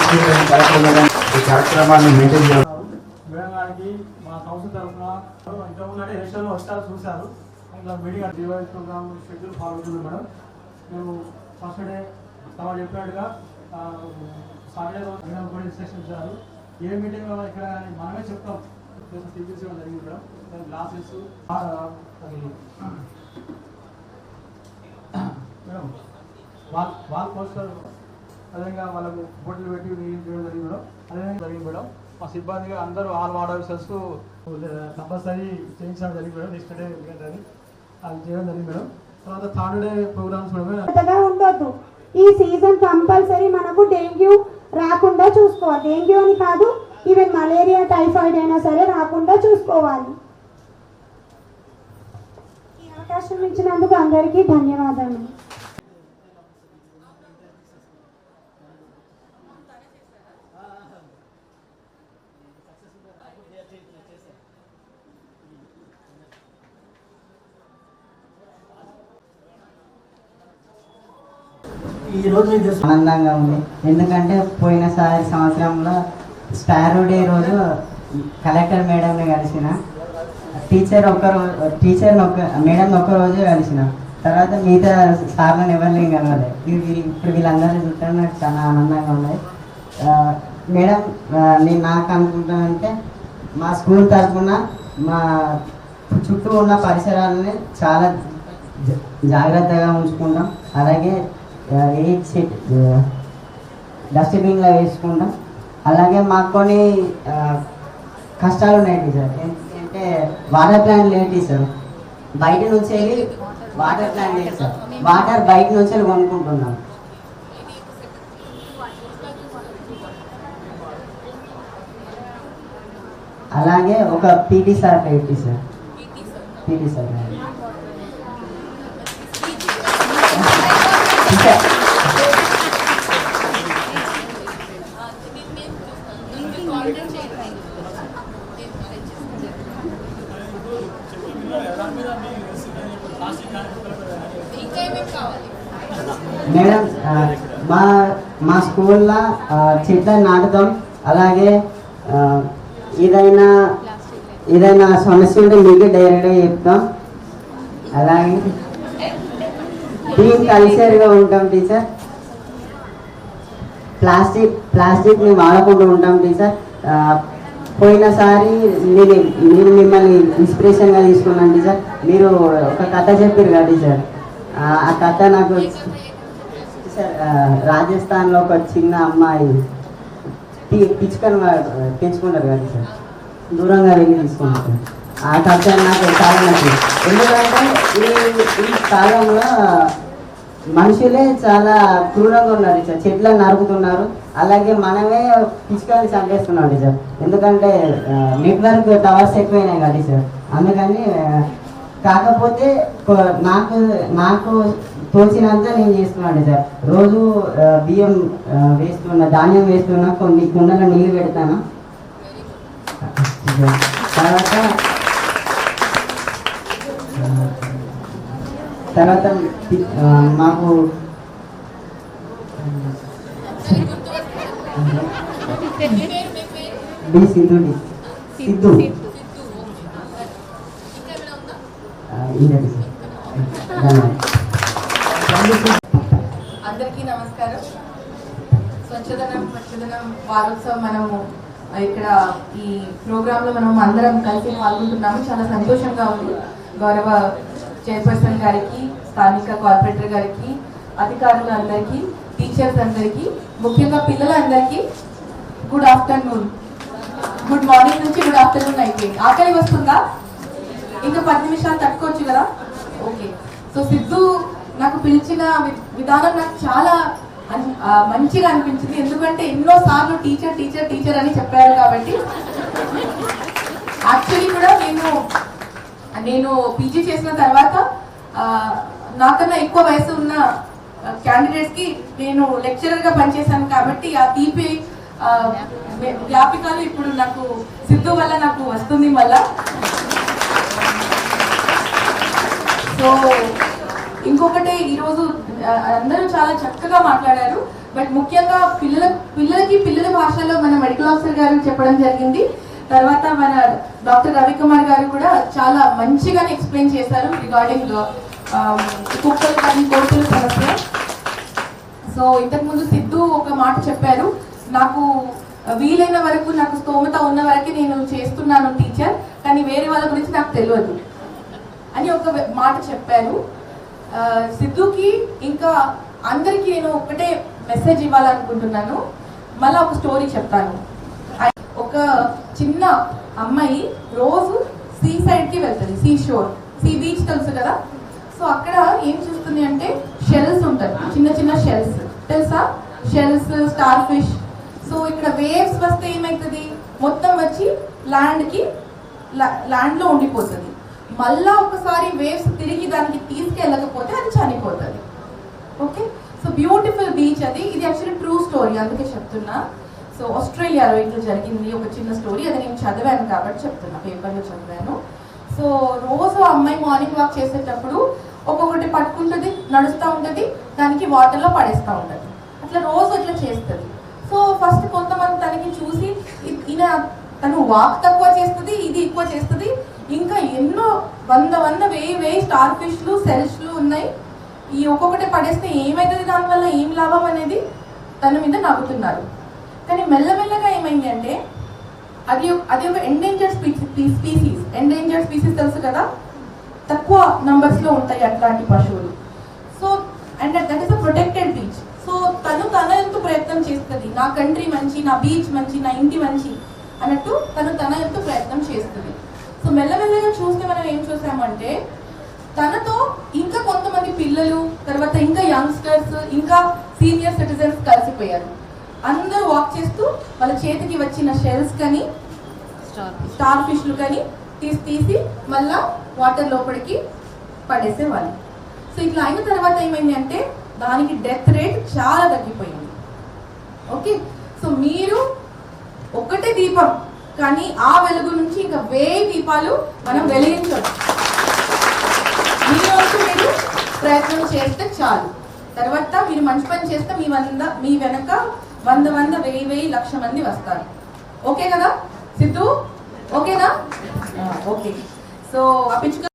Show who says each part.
Speaker 1: తీసుకుంటాం కలెక్టర్ ఈ కార్యక్రమాన్ని మెయింటైన్ చేయాలి
Speaker 2: మేడం గారికి మా సంస్థ తరఫున ఇంతకుముందు అంటే ఎలక్షన్లో వస్తారు చూశారు ఇట్లా meeting device program schedule follow అవుతుంది మేడం మేము ఫస్ట్ డే తమ చెప్పినట్టుగా సాటర్డే రోజు కూడా ఇన్స్ట్రక్షన్ ఇచ్చారు ఏ మీటింగ్ ఇక్కడ మనమే చెప్తాం తీపించడం జరిగింది మేడం గ్లాసెస్ అది మేడం వాల్ వాల్ పోస్టర్ అదేవిధంగా వాళ్ళకు బొట్లు పెట్టి నీళ్ళు చేయడం జరిగింది మేడం. అదేవిధంగా జరిగింది మేడం. మా సిబ్బందిగా అందరూ ఆల్ వార్డ్ ఆఫీసర్స్ కంపల్సరీ చేయించడం జరిగింది మేడం. నెక్స్ట్ డే అది అది చేయడం జరిగింది మేడం. తర్వాత థర్డ్ డే ప్రోగ్రామ్స్ మేడం
Speaker 3: ఉండొద్దు. ఈ సీజన్ కంపల్సరీ మనకు డెంగ్యూ రాకుండా చూసుకోవాలి. డెంగ్యూ అని కాదు ఈవెన్ మలేరియా టైఫాయిడ్ అయినా సరే రాకుండా చూసుకోవాలి. ఈ అవకాశం ఇచ్చినందుకు అందరికీ ధన్యవాదాలు.
Speaker 4: ఈ రోజు ఆనందంగా ఉంది. ఎందుకంటే పోయినసారి సంవత్సరంలో స్పారో డే రోజు కలెక్టర్ మేడంని కలిసిన. టీచర్ ఒక్క రోజు టీచర్ని ఒక్క మేడం ఒక్క రోజే కలిసిన. తర్వాత మిగతా సార్లను ఎవరిని కలవలేదు ఇప్పుడు వీళ్ళందరినీ చూస్తే నాకు చాలా ఆనందంగా ఉన్నాయి మేడం నేను నాకు అనుకుంటానంటే మా స్కూల్ తరఫున మా చుట్టూ ఉన్న పరిసరాలని చాలా జాగ్రత్తగా ఉంచుకుంటాం. అలాగే ఆ, ఏ డస్ట్బిన్లో వేసుకుంటాం. అలాగే మాకు కొన్ని కష్టాలు ఉన్నాయి టీచర్ ఏంటంటే వాటర్ ప్లాంట్ లేదు టీచర్. బయట నుంచి వెళ్ళి వాటర్ ప్లాంట్ లేదు సార్. వాటర్ బయట నుంచి వెళ్ళి కొనుక్కుంటున్నాం. అలాగే ఒక పీటీ సార్ పెట్టి సార్. PT sir. మేడం మా మా స్కూల్లో ఆ, చెట్లను నాటుతాం అలాగే ఏదైనా ఏదైనా సమస్య ఉంటే మీకే డైరెక్ట్గా చెప్తాం. అలాగే టీం కల్చర్గా ఉంటాం టీచర్ ప్లాస్టిక్ ప్లాస్టిక్ని వాడకుండా ఉంటాం టీచర్ పోయినసారి నేను నేను మిమ్మల్ని ఇన్స్పిరేషన్గా తీసుకున్నాను టీచర్ మీరు ఒక కథ చెప్పారు కదా టీచర్ ఆ కథ నాకు టీచర్ రాజస్థాన్లో ఒక చిన్న అమ్మాయి పి- పిచ్చుకను పెంచుకుంటారు కదా టీచర్ దూరంగా వెళ్ళి తీసుకుంటారు. ఆ కథ నాకు చాలా నచ్చింది ఎందుకంటే ఈ ఈ కాలంలో మనుషులే చాలా క్రూరంగా ఉన్నారు టీచర్ చెట్లను నరుకుతున్నారు అలాగే మనమే పిచ్చుకల్ని చంపేస్తున్నాం టీచర్ ఎందుకంటే నెట్వర్క్ టవర్స్ ఎక్కువైనాయి కదా టీచర్ అందుకని కాకపోతే నాకు నాకు తోచినంత నేను చేస్తున్నాను సార్ రోజు బియ్యం వేస్తున్నా ధాన్యం వేస్తున్నా కొన్ని కుండలో నీళ్ళు పెడతాను తర్వాత తర్వాత మాకు డి సిద్ధు డి. సిద్ధు.
Speaker 5: అందరికీ నమస్కారం. స్వచ్ఛదనం స్వచ్ఛదనం వారోత్సవం మనము ఇక్కడ ఈ ప్రోగ్రామ్లో మనం అందరం కలిసి పాల్గొంటున్నాము. చాలా సంతోషంగా ఉంది. గౌరవ చైర్పర్సన్ గారికి స్థానిక కార్పొరేటర్ గారికి అధికారులు అందరికీ టీచర్స్ అందరికీ ముఖ్యంగా పిల్లలందరికీ గుడ్ ఆఫ్టర్నూన్ గుడ్ మార్నింగ్ నుంచి గుడ్ ఆఫ్టర్నూన్ అయిపోయింది ఆకలి వస్తుందా? ఇంకా పది నిమిషాలు తట్టుకోవచ్చు కదా? ఓకే సో సిద్ధు నాకు పిలిచిన వి- విధానం నాకు చాలా అన్- మంచిగా అనిపించింది. ఎందుకంటే ఎన్నో సార్లు టీచర్ టీచర్ టీచర్ అని చెప్పారు కాబట్టి. యాక్చువల్లీ కూడా నేను నేను పీజీ చేసిన తర్వాత నాకన్నా ఎక్కువ వయసు ఉన్న క్యాండిడేట్స్కి నేను లెక్చరర్గా పనిచేశాను కాబట్టి ఆ తీపి వ్యాపికలు ఇప్పుడు నాకు సిద్ధు వల్ల నాకు వస్తుంది మళ్ళా. సో ఇంకొకటి ఈరోజు అందరూ చాలా చక్కగా మాట్లాడారు. బట్ ముఖ్యంగా పిల్లల పిల్లలకి పిల్లల భాషలో మన మెడికల్ ఆఫీసర్ గారు చెప్పడం జరిగింది. తర్వాత మన డాక్టర్ రవికుమార్ గారు కూడా చాలా మంచిగానే ఎక్స్ప్లెయిన్ చేశారు రిగార్డింగ్ కుక్కలు కానీ కోతుల సమస్య. సో ఇంతకుముందు సిద్ధు ఒక మాట చెప్పారు. నాకు uh, వీలైన వరకు నాకు స్తోమత ఉన్న వరకే నేను చేస్తున్నాను టీచర్ కానీ వేరే వాళ్ళ గురించి నాకు తెలియదు అని ఒక మాట చెప్పారు. Uh, సిద్ధుకి ఇంకా అందరికీ నేను ఒకటే మెసేజ్ ఇవ్వాలనుకుంటున్నాను. మళ్ళీ ఒక స్టోరీ చెప్తాను. ఒక చిన్న అమ్మాయి రోజు సీ సైడ్కి వెళ్తుంది సీ షోర్ సీ బీచ్ తెలుసు కదా? సో అక్కడ ఏం చూస్తుంది అంటే షెల్స్ ఉంటాయి చిన్న చిన్న షెల్స్. తెలుసా? షెల్స్ స్టార్ ఫిష్ సో ఇక్కడ వేవ్స్ వస్తే ఏమవుతుంది మొత్తం వచ్చి ల్యాండ్కి ల్యాండ్లో ఉండిపోతుంది. మళ్ళా ఒకసారి వేవ్స్ తిరిగి దానికి తీసుకెళ్ళకపోతే అది చనిపోతుంది. ఓకే? సో బ్యూటిఫుల్ బీచ్ అది. ఇది యాక్చువల్లీ ట్రూ స్టోరీ అందుకే చెప్తున్నా. సో ఆస్ట్రేలియాలో ఇట్లా జరిగింది ఒక చిన్న స్టోరీ అది నేను చదివాను కాబట్టి చెప్తున్నా పేపర్లో చదివాను. సో రోజు అమ్మాయి మార్నింగ్ వాక్ చేసేటప్పుడు ఒక్కొక్కటి పట్టుకుంటుంది నడుస్తూ ఉంటుంది దానికి వాటర్లో పడేస్తూ ఉంటుంది. అట్లా రోజు అట్లా చేస్తుంది. సో ఫస్ట్ కొంతమంది తనకి చూసి ఈయన తను వాక్ తక్కువ చేస్తుంది ఇది ఎక్కువ చేస్తుంది ఇంకా ఎన్నో వంద వంద వెయ్యి వెయ్యి స్టార్ ఫిష్లు సెల్స్లు ఉన్నాయి. ఈ ఒక్కొక్కటి పడేస్తే ఏమవుతుంది దానివల్ల ఏం లాభం అనేది తన మీద నవ్వుతున్నారు. కానీ మెల్లమెల్లగా ఏమైంది అంటే అది ఒక- అది ఒక ఎండేంజర్ స్పీసీస్ ఎండేంజర్డ్ స్పీసీస్ తెలుసు కదా? తక్కువ నంబర్స్లో ఉంటాయి అట్లాంటి పశువులు. So and that is a protected beach so తను తన ఎంతో ప్రయత్నం చేస్తుంది. నా కంట్రీ మంచి నా బీచ్ మంచి నా ఇంటి మంచి అన్నట్టు తను తన ఎంతో ప్రయత్నం చేస్తుంది. సో మెల్లమెల్లగా చూస్తే మనం ఏం చూసామంటే తనతో ఇంకా కొంతమంది పిల్లలు తర్వాత ఇంకా యంగ్స్టర్స్ ఇంకా సీనియర్ సిటిజన్స్ కలిసిపోయారు. అందరూ వాక్ చేస్తూ వాళ్ళ చేతికి వచ్చిన షెల్స్ కానీ స్టార్ ఫిష్లు కానీ తీసి తీసి మళ్ళా వాటర్ లోపలికి పడేసేవాళ్ళు. సో ఇట్లా అయిన తర్వాత ఏమైంది అంటే దానికి డెత్ రేట్ చాలా తగ్గిపోయింది. ఓకే సో మీరు ఒకటే దీపం కానీ ఆ వెలుగు నుంచి ఇంకా వేయి దీపాలు మనం వెలిగించవచ్చు. మీ మీరు ప్రయత్నం చేస్తే చాలు. తర్వాత మీరు మంచి పని చేస్తే మీ వంద మీ వెనక వంద వంద వెయ్యి వెయ్యి లక్ష మంది వస్తారు. ఓకే కదా సిద్ధు? ఓకేనా? ఓకే. సో ఆ పిచ్చుక